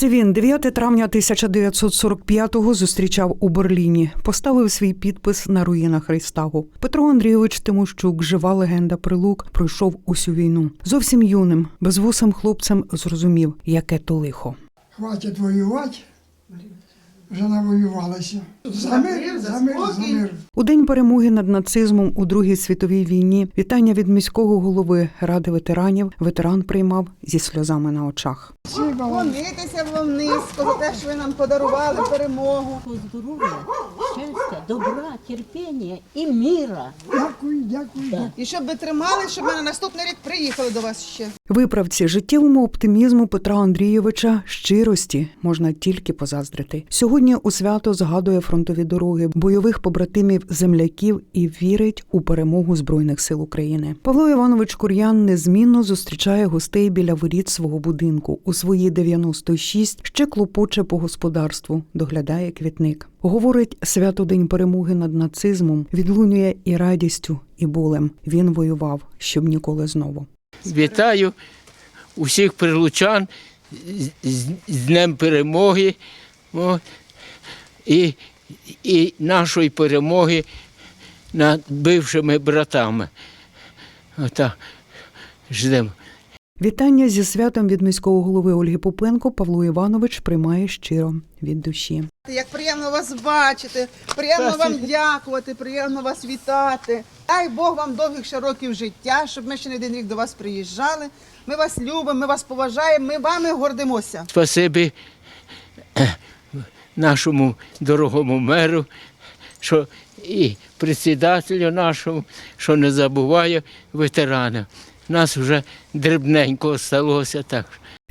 Це він 9 травня 1945-го зустрічав у Берліні, поставив свій підпис на руїнах Рейстагу. Петро Андрійович Тимощук, жива легенда Прилук, пройшов усю війну. Зовсім юним, безвусим хлопцем зрозумів, яке то лихо. Хватить воювати. Вже навоювалися. За мир, за мир, за мир. У день перемоги над нацизмом у Другій світовій війні вітання від міського голови ради ветеранів ветеран приймав зі сльозами на очах. Клонитися вам низько за те, що ви нам подарували перемогу. здоров'я, щастя, добра, терпіння і міра. Дякую, дякую. І щоб ви тримали, щоб ми на наступний рік приїхали до вас ще. Виправці життєвому оптимізму Петра Андрійовича щирості можна тільки позаздрити. Сьогодні у свято згадує фронтові дороги бойових побратимів земляків і вірить у перемогу збройних сил України. Павло Іванович Кур'ян незмінно зустрічає гостей біля воріт свого будинку. У свої 96 ще клопоче по господарству, доглядає квітник. Говорить, свято День перемоги над нацизмом відлунює і радістю, і болем. Він воював, щоб ніколи знову. Вітаю усіх прилучан з, Днем перемоги і, і нашої перемоги над бившими братами. Ждемо. Вітання зі святом від міського голови Ольги Попенко Павло Іванович приймає щиро від душі. Як приємно вас бачити, приємно вам дякувати, приємно вас вітати. Дай Бог вам довгих ще років життя, щоб ми ще не один рік до вас приїжджали. Ми вас любимо, ми вас поважаємо, ми вами гордимося. Спасибі нашому дорогому меру, що і председателю нашому, що не забуває ветеранів. Нас вже дрібненько сталося так.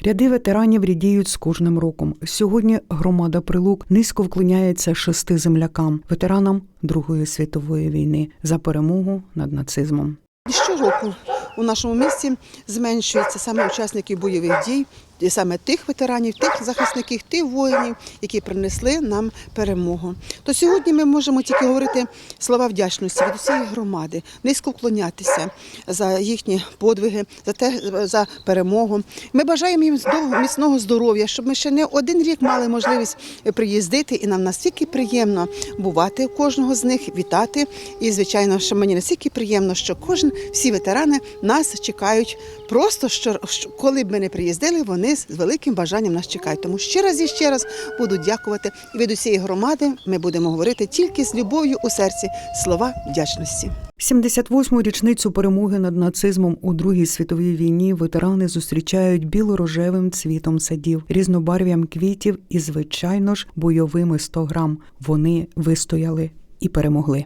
Ряди ветеранів рідіють з кожним роком. Сьогодні громада Прилук низько вклоняється шести землякам, ветеранам Другої світової війни за перемогу над нацизмом. Щороку у нашому місті зменшується саме учасників бойових дій, і саме тих ветеранів, тих захисників, тих воїнів, які принесли нам перемогу. То сьогодні ми можемо тільки говорити слова вдячності від усієї громади, низько вклонятися за їхні подвиги, за те за перемогу. Ми бажаємо їм міцного здоров'я, щоб ми ще не один рік мали можливість приїздити, і нам настільки приємно бувати у кожного з них, вітати. І звичайно, що мені настільки приємно, що кожен всі ветерани нас чекають. Просто що, коли б ми не приїздили, вони з великим бажанням нас чекають. Тому ще раз і ще раз буду дякувати. І від усієї громади ми будемо говорити тільки з любов'ю у серці слова вдячності. 78-му річницю перемоги над нацизмом у Другій світовій війні ветерани зустрічають біло-рожевим цвітом садів, різнобарв'ям квітів і, звичайно ж, бойовими 100 грам. Вони вистояли і перемогли.